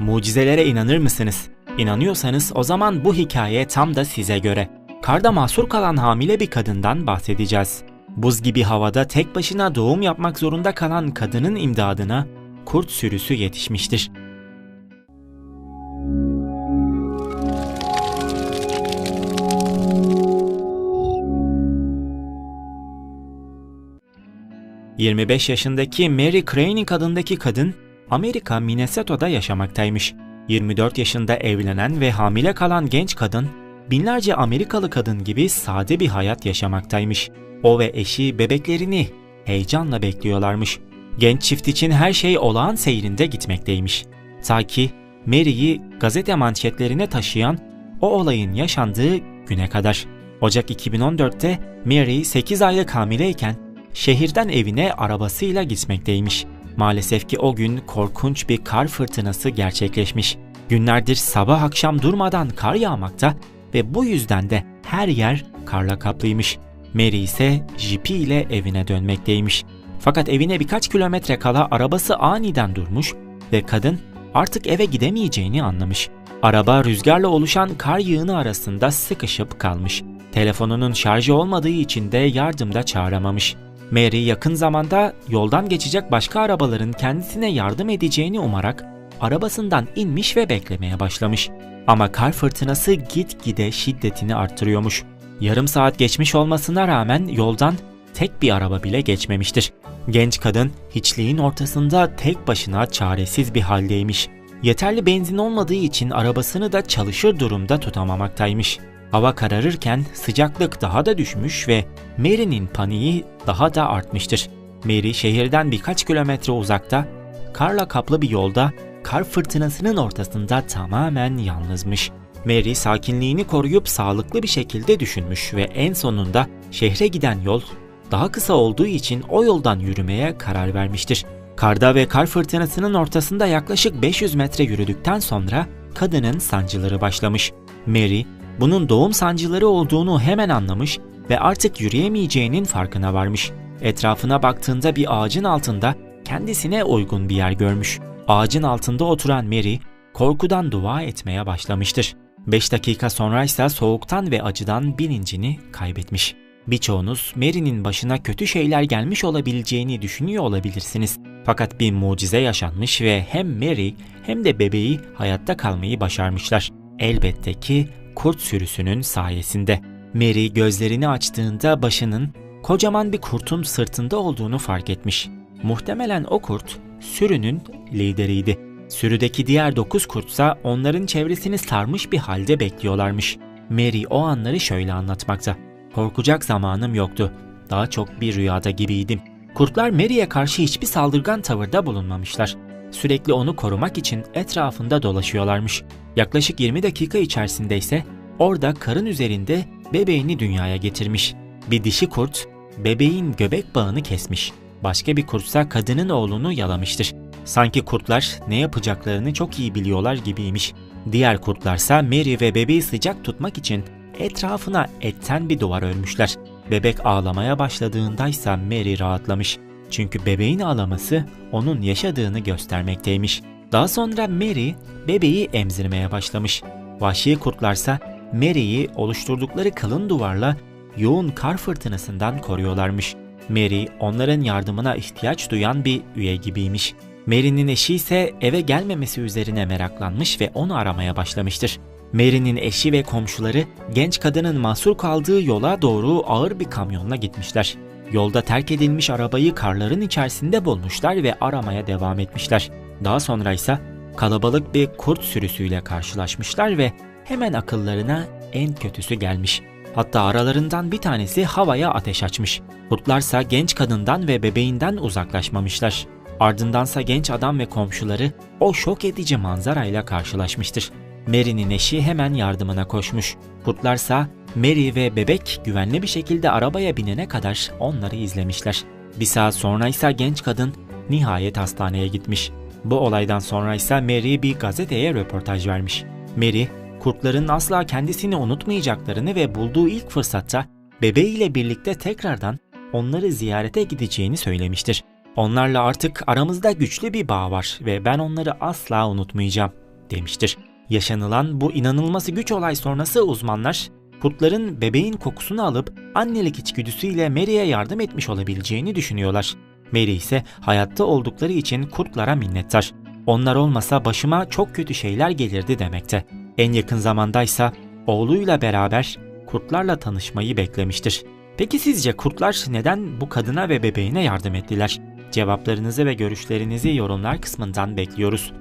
Mucizelere inanır mısınız? İnanıyorsanız o zaman bu hikaye tam da size göre. Karda mahsur kalan hamile bir kadından bahsedeceğiz. Buz gibi havada tek başına doğum yapmak zorunda kalan kadının imdadına kurt sürüsü yetişmiştir. ...25 yaşındaki Mary Cranick adındaki kadın... ...Amerika Minnesota'da yaşamaktaymış. 24 yaşında evlenen ve hamile kalan genç kadın... ...binlerce Amerikalı kadın gibi sade bir hayat yaşamaktaymış. O ve eşi bebeklerini heyecanla bekliyorlarmış. Genç çift için her şey olağan seyrinde gitmekteymiş. Ta ki Mary'i gazete manşetlerine taşıyan o olayın yaşandığı güne kadar. Ocak 2014'te Mary 8 aylık hamileyken şehirden evine arabasıyla gitmekteymiş. Maalesef ki o gün korkunç bir kar fırtınası gerçekleşmiş. Günlerdir sabah akşam durmadan kar yağmakta ve bu yüzden de her yer karla kaplıymış. Mary ise jipi ile evine dönmekteymiş. Fakat evine birkaç kilometre kala arabası aniden durmuş ve kadın artık eve gidemeyeceğini anlamış. Araba rüzgarla oluşan kar yığını arasında sıkışıp kalmış. Telefonunun şarjı olmadığı için de yardımda çağıramamış. Mary yakın zamanda yoldan geçecek başka arabaların kendisine yardım edeceğini umarak arabasından inmiş ve beklemeye başlamış. Ama kar fırtınası gitgide şiddetini arttırıyormuş. Yarım saat geçmiş olmasına rağmen yoldan tek bir araba bile geçmemiştir. Genç kadın hiçliğin ortasında tek başına çaresiz bir haldeymiş. Yeterli benzin olmadığı için arabasını da çalışır durumda tutamamaktaymış. Hava kararırken sıcaklık daha da düşmüş ve Mary'nin paniği daha da artmıştır. Mary şehirden birkaç kilometre uzakta, karla kaplı bir yolda, kar fırtınasının ortasında tamamen yalnızmış. Mary sakinliğini koruyup sağlıklı bir şekilde düşünmüş ve en sonunda şehre giden yol daha kısa olduğu için o yoldan yürümeye karar vermiştir. Karda ve kar fırtınasının ortasında yaklaşık 500 metre yürüdükten sonra kadının sancıları başlamış. Mary bunun doğum sancıları olduğunu hemen anlamış ve artık yürüyemeyeceğinin farkına varmış. Etrafına baktığında bir ağacın altında kendisine uygun bir yer görmüş. Ağacın altında oturan Mary korkudan dua etmeye başlamıştır. 5 dakika sonra ise soğuktan ve acıdan bilincini kaybetmiş. Birçoğunuz Mary'nin başına kötü şeyler gelmiş olabileceğini düşünüyor olabilirsiniz. Fakat bir mucize yaşanmış ve hem Mary hem de bebeği hayatta kalmayı başarmışlar. Elbette ki kurt sürüsünün sayesinde. Mary gözlerini açtığında başının kocaman bir kurtun sırtında olduğunu fark etmiş. Muhtemelen o kurt sürünün lideriydi. Sürüdeki diğer dokuz kurtsa onların çevresini sarmış bir halde bekliyorlarmış. Mary o anları şöyle anlatmakta. Korkacak zamanım yoktu. Daha çok bir rüyada gibiydim. Kurtlar Mary'e karşı hiçbir saldırgan tavırda bulunmamışlar. Sürekli onu korumak için etrafında dolaşıyorlarmış. Yaklaşık 20 dakika içerisinde ise orada karın üzerinde bebeğini dünyaya getirmiş. Bir dişi kurt bebeğin göbek bağını kesmiş. Başka bir kurtsa kadının oğlunu yalamıştır. Sanki kurtlar ne yapacaklarını çok iyi biliyorlar gibiymiş. Diğer kurtlarsa Mary ve bebeği sıcak tutmak için etrafına etten bir duvar örmüşler. Bebek ağlamaya başladığındaysa Mary rahatlamış. Çünkü bebeğin ağlaması onun yaşadığını göstermekteymiş. Daha sonra Mary bebeği emzirmeye başlamış. Vahşi kurtlarsa Mary'i oluşturdukları kalın duvarla yoğun kar fırtınasından koruyorlarmış. Mary onların yardımına ihtiyaç duyan bir üye gibiymiş. Mary'nin eşi ise eve gelmemesi üzerine meraklanmış ve onu aramaya başlamıştır. Mary'nin eşi ve komşuları genç kadının mahsur kaldığı yola doğru ağır bir kamyonla gitmişler. Yolda terk edilmiş arabayı karların içerisinde bulmuşlar ve aramaya devam etmişler. Daha sonra ise kalabalık bir kurt sürüsüyle karşılaşmışlar ve hemen akıllarına en kötüsü gelmiş. Hatta aralarından bir tanesi havaya ateş açmış. Kurtlarsa genç kadından ve bebeğinden uzaklaşmamışlar. Ardındansa genç adam ve komşuları o şok edici manzarayla karşılaşmıştır. Mary'nin eşi hemen yardımına koşmuş. Kurtlarsa Mary ve bebek güvenli bir şekilde arabaya binene kadar onları izlemişler. Bir saat sonra ise genç kadın nihayet hastaneye gitmiş. Bu olaydan sonra ise Mary bir gazeteye röportaj vermiş. Mary, kurtların asla kendisini unutmayacaklarını ve bulduğu ilk fırsatta bebeğiyle birlikte tekrardan onları ziyarete gideceğini söylemiştir. Onlarla artık aramızda güçlü bir bağ var ve ben onları asla unutmayacağım. demiştir. Yaşanılan bu inanılması güç olay sonrası uzmanlar kurtların bebeğin kokusunu alıp annelik içgüdüsüyle Mary'e yardım etmiş olabileceğini düşünüyorlar. Mary ise hayatta oldukları için kurtlara minnettar. Onlar olmasa başıma çok kötü şeyler gelirdi demekte. En yakın zamandaysa oğluyla beraber kurtlarla tanışmayı beklemiştir. Peki sizce kurtlar neden bu kadına ve bebeğine yardım ettiler? Cevaplarınızı ve görüşlerinizi yorumlar kısmından bekliyoruz.